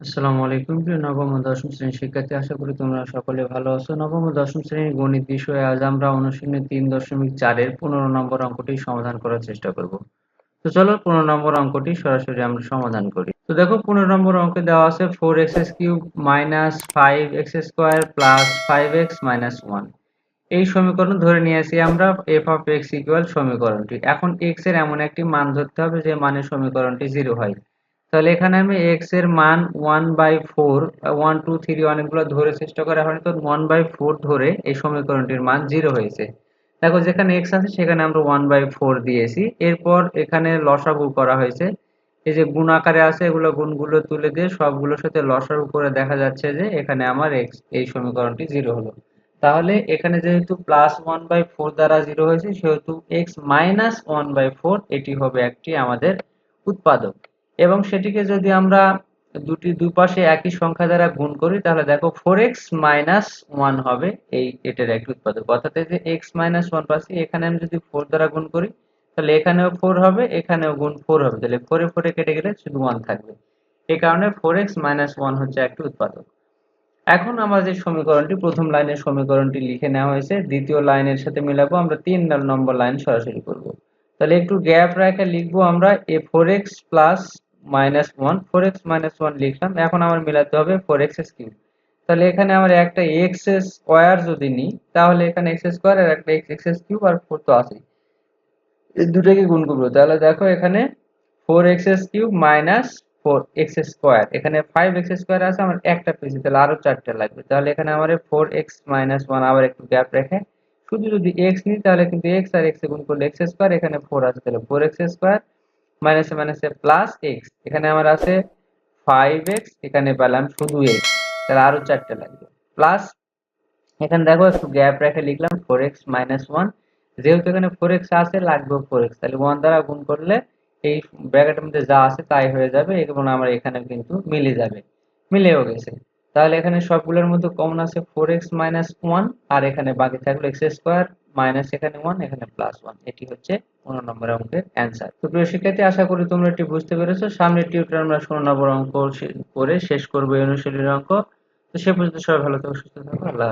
আসসালামু আলাইকুম নবম ও দশম শ্রেণির শিক্ষার্থী, আশা করি তোমরা সকলে ভালো আছো। নবম ও দশম শ্রেণির গণিত বিষয়ে আজ আমরা অনুশীলনী তিন দশমিক চারের পনেরো নম্বর অঙ্কটি সমাধান করার চেষ্টা করব। তো চলো পনেরো নম্বর অঙ্কটি সরাসরি আমরা সমাধান করি। তো দেখো পনেরো নম্বর অঙ্কে দেওয়া আছে four x s cube minus five x square plus five x minus one. এই সমীকরণ ধরে নিয়েছি আমরা, এফ অফ এক্স ইকুয়াল সমীকরণটি। এখন এক্সের এমন একটি মান ধরতে হবে যে মানের সমীকরণটি জিরো হয়। তাহলে এখানে আমি এক্সের মান one by four one two three অনেকগুলো ধরে চেষ্টা করা হয়নি তো ওয়ান বাই ফোর ধরে এই সমীকরণটির মান জিরো হয়েছে। দেখো যেখানে এক্স আছে সেখানে আমরা ওয়ান বাই ফোর দিয়েছি। এরপর এখানে লসাগু করা হয়েছে। এই যে গুণ আকারে আছে, এগুলো গুণগুলো তুলে দিয়ে সবগুলোর সাথে লসাগু করে দেখা যাচ্ছে যে এখানে আমার এক্স এই সমীকরণটি জিরো হলো। তাহলে এখানে যেহেতু প্লাস ওয়ান বাই ফোর দ্বারা জিরো হয়েছে, সেহেতু x minus one by four এটি হবে একটি আমাদের উৎপাদক। এবং সেটিকে যদি আমরা দুটি দুপাশে একই সংখ্যা দ্বারা গুণ করি, তাহলে দেখো ফোর এক্স মাইনাস ওয়ান হবে এই এটার একটি উৎপাদক। অর্থাৎ এই যে এক্স মাইনাস ওয়ান পাচ্ছি, এখানে আমি যদি ফোর দ্বারা গুণ করি, তাহলে এখানেও ফোর হবে, এখানেও গুণ ফোর হবে। তাহলে ফোরে ফোরে কেটে গেলে শুধু ওয়ান থাকবে। এই কারণে ফোর এক্স মাইনাস ওয়ান হচ্ছে একটি উৎপাদক। এখন আমার যে সমীকরণটি, প্রথম লাইনের সমীকরণটি লিখে নেওয়া হয়েছে, দ্বিতীয় লাইনের সাথে মিলাবো আমরা তিন নম্বর লাইন সরাসরি করব। তাহলে একটু গ্যাপ রেখে লিখব আমরা এ four x plus minus one four x minus one লিখলাম, এখন আমার মিলাতে হবে ফোর এক্স কিউব তাহলে এখানে আমার একটা এক্স স্কোয়ার যদি নিই, তাহলে এখানে এক্স স্কোয়ার আর একটা এক্স এক্স কিউব আর ফোর তো আছে এই দুটোকে গুণ করব। তাহলে দেখো এখানে four x cube minus four x square এখানে ফাইভ এক্স স্কোয়ার আছে, আমার একটা পেয়েছি, তাহলে আরও চারটে লাগবে। তাহলে এখানে আমার ফোর এক্স মাইনাস ওয়ান আবার একটু গ্যাপ রেখে, শুধু যদি এক্স নিই, তাহলে কিন্তু এক্স আর এক্স গুণ করলে এক্স স্কোয়ার এখানে ফোর আছে, তাহলে ফোর এক্স স্কোয়ার মাইনাসে মাইনাসে প্লাস এক্স এখানে আমার আছে ফাইভ এক্স এখানে পেলাম শুধু এক্স তাহলে আরও চারটে লাগবে। প্লাস এখানে দেখো একটু গ্যাপ রেখে লিখলাম ফোর এক্স মাইনাস ওয়ান যেহেতু এখানে ফোর এক্স আছে, লাগবে ফোর এক্স তাহলে ওয়ান দ্বারা গুণ করলে এই ব্র্যাকেটের মধ্যে যা আছে তাই হয়ে যাবে এবং আমার এখানে কিন্তু মিলে যাবে। মিলেও গেছে। তাহলে এখানে সবগুলোর মধ্যে কমন আছে ফোর এক্স মাইনাস ওয়ান আর এখানে বাকি থাকল এক্স স্কোয়ার মাইনাস এখানে ওয়ান এখানে প্লাস ওয়ান এটি হচ্ছে পনেরো নম্বর অঙ্কের অ্যান্সার তো প্রিয় শিক্ষার্থী, আশা করি তোমরা এটি বুঝতে পেরেছ। সামনের টিউটার আমরা ষোলো নম্বর অঙ্ক করে শেষ করব এই অনুশীলনের অঙ্ক। তো সে পর্যন্ত সবাই ভালো থাকো, সুস্থ থাকো। আল্লাহ